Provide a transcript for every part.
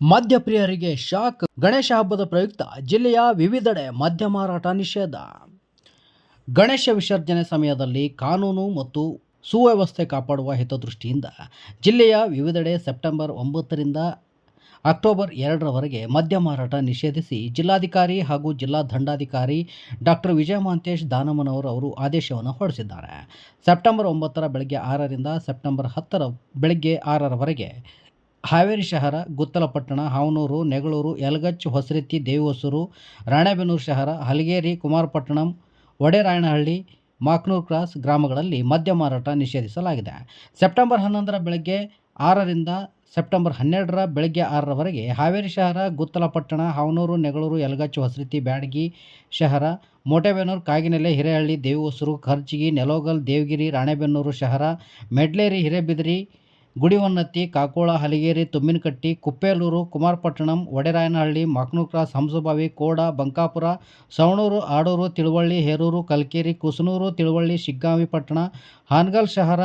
ಮದ್ಯಪ್ರಿಯರಿಗೆ shock. Ganesha ಹಬ್ಬದ ಪ್ರಯುಕ್ತ ಜಿಲ್ಲೆಯ ವಿವಿಧೆಡೆ ಮದ್ಯ ಮಾರಾಟ ನಿಷೇಧ. ಗಣೇಶ ವಿಸರ್ಜನೆ ಸಮಯದಲ್ಲಿ ಕಾನೂನು ಮತ್ತು ಸುವ್ಯವಸ್ಥೆ ಕಾಪಾಡುವ ಹಿತದೃಷ್ಟಿಯಿಂದ ಜಿಲ್ಲೆಯ ವಿವಿಧೆಡೆ ಸೆಪ್ಟೆಂಬರ್ ಒಂಬತ್ತರಿಂದ ಅಕ್ಟೋಬರ್ ಎರಡರವರೆಗೆ ಮದ್ಯ ಮಾರಾಟ ನಿಷೇಧಿಸಿ ಜಿಲ್ಲಾಧಿಕಾರಿ ಹಾಗೂ ಜಿಲ್ಲಾ ದಂಡಾಧಿಕಾರಿ ಡಾಕ್ಟರ್ ವಿಜಯ ಮಹಂತೇಶ್ ದಾನಮ್ಮನವರು ಅವರು ಆದೇಶವನ್ನು ಹೊರಡಿಸಿದ್ದಾರೆ. ಸೆಪ್ಟೆಂಬರ್ ಒಂಬತ್ತರ ಬೆಳಗ್ಗೆ ಆರರಿಂದ ಸೆಪ್ಟೆಂಬರ್ ಹತ್ತರ ಬೆಳಗ್ಗೆ ಆರರವರೆಗೆ ಹಾವೇರಿ ಶಹರ ಗುತ್ತಲಪಟ್ಟಣ ಹಾವನೂರು, ನೆಗಳೂರು ಯಲಗಚ್ ಹೊಸರಿತ್ತಿ, ದೇವಹೊಸೂರು, ರಾಣೆಬೆನ್ನೂರು ಶಹರ, ಹಲಗೇರಿ, ಕುಮಾರಪಟ್ಟಣಂ, ಒಡೆರಾಯನಹಳ್ಳಿ, ಮಾಕ್ನೂರ್ ಕ್ರಾಸ್ ಗ್ರಾಮಗಳಲ್ಲಿ ಮದ್ಯ ಮಾರಾಟ ನಿಷೇಧಿಸಲಾಗಿದೆ. ಸೆಪ್ಟೆಂಬರ್ ಹನ್ನೊಂದರ ಬೆಳಗ್ಗೆ ಆರರಿಂದ ಸೆಪ್ಟೆಂಬರ್ ಹನ್ನೆರಡರ ಬೆಳಗ್ಗೆ ಆರರವರೆಗೆ ಹಾವೇರಿ ಶಹರ ಗುತ್ತಲಪಟ್ಟಣ ಹಾವನೂರು, ನೆಗಳೂರು, ಯಲಗಚ್ಚು ಹೊಸರಿತಿ ಬ್ಯಾಡಗಿ ಶಹರ, ಮೋಟೆಬೆನ್ನೂರು, ಕಾಗಿನೆಲೆ, ಹಿರೇಹಳ್ಳಿ, ದೇವಹೊಸೂರು ಖರ್ಚಿಗಿ ನೆಲೋಗಲ್, ದೇವಗಿರಿ, ರಾಣೆಬೆನ್ನೂರು ಶಹರ, ಮೆಡ್ಲೇರಿ, ಹಿರೇಬಿದರಿ ಗುಡಿವನ್ನತ್ತಿ ಕಾಕೋಳ, ಹಲಗೇರಿ, ತುಮ್ಮಿನಕಟ್ಟಿ, ಕುಪ್ಪೇಲೂರು, ಕುಮಾರಪಟ್ಟಣಂ, ಒಡೆರಾಯನಹಳ್ಳಿ ಕ್ರಾಸ್ ಹಂಸಬಾವಿ ಕೋಡ, ಬಂಕಾಪುರ, ಸವಣೂರು, ಆಡೂರು, ತಿಳುವಳ್ಳಿ, ಹೇರೂರು, ಕಲ್ಕೇರಿ, ಕುಸನೂರು, ತಿಳುವಳ್ಳಿ, ಶಿಗ್ಗಾಂವಿ ಪಟ್ಟಣ, ಹಾನಗಲ್ ಶಹರ,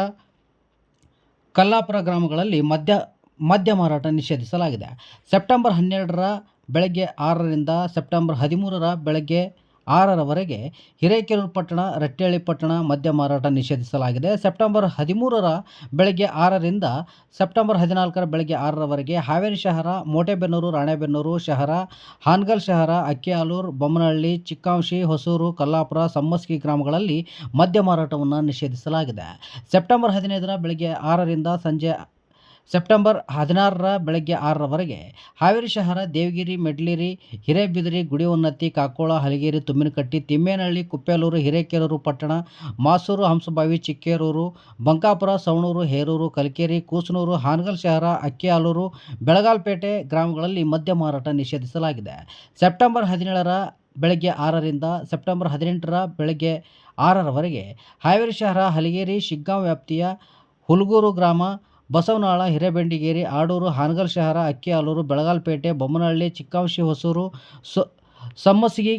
ಕಲ್ಲಾಪುರ ಗ್ರಾಮಗಳಲ್ಲಿ ಮದ್ಯ ಮದ್ಯ ಮಾರಾಟ ನಿಷೇಧಿಸಲಾಗಿದೆ. ಸೆಪ್ಟೆಂಬರ್ ಹನ್ನೆರಡರ ಬೆಳಗ್ಗೆ ಆರರಿಂದ ಸೆಪ್ಟೆಂಬರ್ ಹದಿಮೂರರ ಬೆಳಗ್ಗೆ ಆರರವರೆಗೆ ಹಿರೇಕೆರೂರು ಪಟ್ಟಣ ರಟ್ಟಿಹಳ್ಳಿ ಪಟ್ಟಣ ಮದ್ಯ ಮಾರಾಟ ನಿಷೇಧಿಸಲಾಗಿದೆ. ಸೆಪ್ಟೆಂಬರ್ ಹದಿಮೂರರ ಬೆಳಗ್ಗೆ ಆರರಿಂದ ಸೆಪ್ಟೆಂಬರ್ ಹದಿನಾಲ್ಕರ ಬೆಳಗ್ಗೆ ಆರರವರೆಗೆ ಹಾವೇರಿ ಶಹರ, ಮೋಟೆಬೆನ್ನೂರು, ರಾಣೆಬೆನ್ನೂರು ಶಹರ, ಹಾನಗಲ್ ಶಹರ ಅಕ್ಕಿಯಾಲೂರು ಬೊಮ್ಮನಹಳ್ಳಿ, ಚಿಕ್ಕಾಂಶಿ, ಹೊಸೂರು, ಕಲ್ಲಾಪುರ ಸಮ್ಮಸ್ಕಿ ಗ್ರಾಮಗಳಲ್ಲಿ ಮದ್ಯ ಮಾರಾಟವನ್ನು ನಿಷೇಧಿಸಲಾಗಿದೆ. ಸೆಪ್ಟೆಂಬರ್ ಹದಿನೈದರ ಬೆಳಗ್ಗೆ ಆರರಿಂದ ಸಂಜೆ ಸೆಪ್ಟೆಂಬರ್ ಹದಿನಾರರ ಬೆಳಗ್ಗೆ ಆರರವರೆಗೆ ಹಾವೇರಿ ಶಹರ, ದೇವಗಿರಿ, ಮೆಡ್ಲಿರಿ, ಹಿರೇಬಿದಿರಿ ಉನ್ನತಿ ಕಾಕೋಳ, ಹಲಗೇರಿ, ತುಮ್ಮಿನಕಟ್ಟಿ, ತಿಮ್ಮೇನಹಳ್ಳಿ, ಕುಪ್ಪೇಲೂರು, ಹಿರೇಕೆರೂರು ಪಟ್ಟಣ, ಮಾಸೂರು, ಹಂಸಬಾವಿ, ಚಿಕ್ಕೇರೂರು, ಬಂಕಾಪುರ, ಸವಣೂರು, ಹೇರೂರು, ಕಲ್ಕೇರಿ, ಕೂಸನೂರು, ಹಾನಗಲ್ ಶಹರ ಅಕ್ಕಿಯಾಲೂರು ಬೆಳಗಾಲ್ಪೇಟೆ ಗ್ರಾಮಗಳಲ್ಲಿ ಮದ್ಯ ಮಾರಾಟ ನಿಷೇಧಿಸಲಾಗಿದೆ. ಸೆಪ್ಟೆಂಬರ್ ಹದಿನೇಳರ ಬೆಳಗ್ಗೆ ಆರರಿಂದ ಸೆಪ್ಟೆಂಬರ್ ಹದಿನೆಂಟರ ಬೆಳಗ್ಗೆ ಆರರವರೆಗೆ ಹಾವೇರಿ ಶಹರ, ಹಲಗೇರಿ, ಶಿಗ್ಗಾಂವ್ ವ್ಯಾಪ್ತಿಯ ಹುಲ್ಗೂರು ಗ್ರಾಮ ಬಸವನಾಳ ಹಿರೇಬೆಂಡಿಗೇರಿ, ಆಡೂರು, ಹಾನಗಲ್ ಶಹರ, ಅಕ್ಕಿಹಾಲೂರು, ಬೆಳಗಾಲ್ಪೇಟೆ, ಬೊಮ್ಮನಹಳ್ಳಿ, ಚಿಕ್ಕಾಂಶಿ, ಹೊಸೂರು, ಸೊ ಸಮ್ಮಸಿಗಿ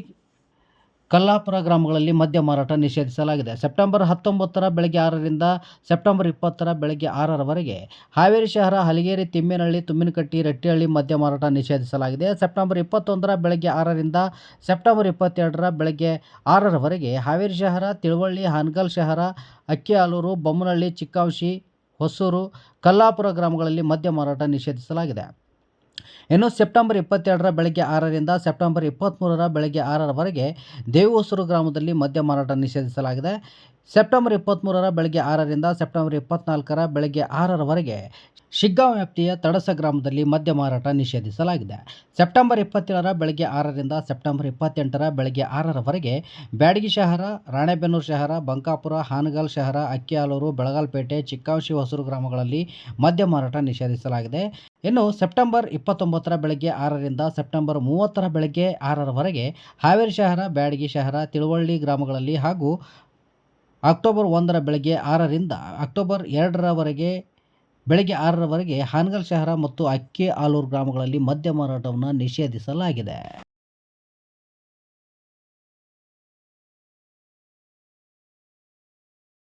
ಕಲ್ಲಾಪುರ ಗ್ರಾಮಗಳಲ್ಲಿ ಮದ್ಯ ಮಾರಾಟ ನಿಷೇಧಿಸಲಾಗಿದೆ. ಸೆಪ್ಟೆಂಬರ್ ಹತ್ತೊಂಬತ್ತರ ಬೆಳಗ್ಗೆ ಆರರಿಂದ ಸೆಪ್ಟೆಂಬರ್ ಇಪ್ಪತ್ತರ ಬೆಳಗ್ಗೆ ಆರರವರೆಗೆ ಹಾವೇರಿ ಶಹರ, ಹಲಗೇರಿ, ತಿಮ್ಮೇನಹಳ್ಳಿ, ತುಮ್ಮಿನಕಟ್ಟಿ, ರಟ್ಟಿಹಳ್ಳಿ ಮದ್ಯ ಮಾರಾಟ ನಿಷೇಧಿಸಲಾಗಿದೆ. ಸೆಪ್ಟೆಂಬರ್ ಇಪ್ಪತ್ತೊಂದರ ಬೆಳಗ್ಗೆ ಆರರಿಂದ ಸೆಪ್ಟೆಂಬರ್ ಇಪ್ಪತ್ತೆರಡರ ಬೆಳಗ್ಗೆ ಆರರವರೆಗೆ ಹಾವೇರಿ ಶಹರ, ತಿಳುವಳ್ಳಿ, ಹಾನಗಲ್ ಶಹರ, ಅಕ್ಕಿಹಾಲೂರು, ಬೊಮ್ಮನಹಳ್ಳಿ, ಚಿಕ್ಕಾಂಶಿ ಹೊಸೂರು ಕಲ್ಲಾಪುರ ಗ್ರಾಮಗಳಲ್ಲಿ ಮದ್ಯ ಮಾರಾಟ ನಿಷೇಧಿಸಲಾಗಿದೆ. ಇನ್ನು ಸೆಪ್ಟೆಂಬರ್ ಇಪ್ಪತ್ತೆರಡರ ಬೆಳಗ್ಗೆ ಆರರಿಂದ ಸೆಪ್ಟೆಂಬರ್ ಇಪ್ಪತ್ತ್ಮೂರರ ಬೆಳಗ್ಗೆ ಆರರವರೆಗೆ ದೇವಹೊಸೂರು ಗ್ರಾಮದಲ್ಲಿ ಮದ್ಯ ಮಾರಾಟ ನಿಷೇಧಿಸಲಾಗಿದೆ. ಸೆಪ್ಟೆಂಬರ್ ಇಪ್ಪತ್ತ್ಮೂರರ ಬೆಳಗ್ಗೆ ಆರರಿಂದ ಸೆಪ್ಟೆಂಬರ್ ಇಪ್ಪತ್ತ್ನಾಲ್ಕರ ಬೆಳಗ್ಗೆ ಆರರವರೆಗೆ ಶಿಗ್ಗಾಂವ್ ವ್ಯಾಪ್ತಿಯ ತಡಸ ಗ್ರಾಮದಲ್ಲಿ ಮದ್ಯ ಮಾರಾಟ ನಿಷೇಧಿಸಲಾಗಿದೆ. ಸೆಪ್ಟೆಂಬರ್ ಇಪ್ಪತ್ತೇಳರ ಬೆಳಗ್ಗೆ ಆರರಿಂದ ಸೆಪ್ಟೆಂಬರ್ ಇಪ್ಪತ್ತೆಂಟರ ಬೆಳಗ್ಗೆ ಆರರವರೆಗೆ ಬ್ಯಾಡಗಿ ಶಹರ, ರಾಣೆಬೆನ್ನೂರು ಶಹರ, ಬಂಕಾಪುರ, ಹಾನಗಲ್ ಶಹರ, ಅಕ್ಕಿಹಾಲೂರು, ಬೆಳಗಾಲ್ಪೇಟೆ, ಚಿಕ್ಕಾಂಶಿ, ಹೊಸೂರು ಗ್ರಾಮಗಳಲ್ಲಿ ಮದ್ಯ ಮಾರಾಟ ನಿಷೇಧಿಸಲಾಗಿದೆ. ಇನ್ನು ಸೆಪ್ಟೆಂಬರ್ ಇಪ್ಪತ್ತೊಂಬತ್ತರ ಬೆಳಗ್ಗೆ ಆರರಿಂದ ಸೆಪ್ಟೆಂಬರ್ ಮೂವತ್ತರ ಬೆಳಗ್ಗೆ ಆರರವರೆಗೆ ಹಾವೇರಿ ಶಹರ, ಬ್ಯಾಡಗಿ ಶಹರ, ತಿಳುವಳ್ಳಿ ಗ್ರಾಮಗಳಲ್ಲಿ ಹಾಗೂ ಅಕ್ಟೋಬರ್ ಒಂದರ ಬೆಳಗ್ಗೆ ಆರರಿಂದ ಅಕ್ಟೋಬರ್ ಎರಡರವರೆಗೆ ಬೆಳಗ್ಗೆ ಆರರವರೆಗೆ ಹಾನಗಲ್ ಶಹರ ಮತ್ತು ಅಕ್ಕಿ ಆಲೂರು ಗ್ರಾಮಗಳಲ್ಲಿ ಮದ್ಯ ಮಾರಾಟವನ್ನು ನಿಷೇಧಿಸಲಾಗಿದೆ.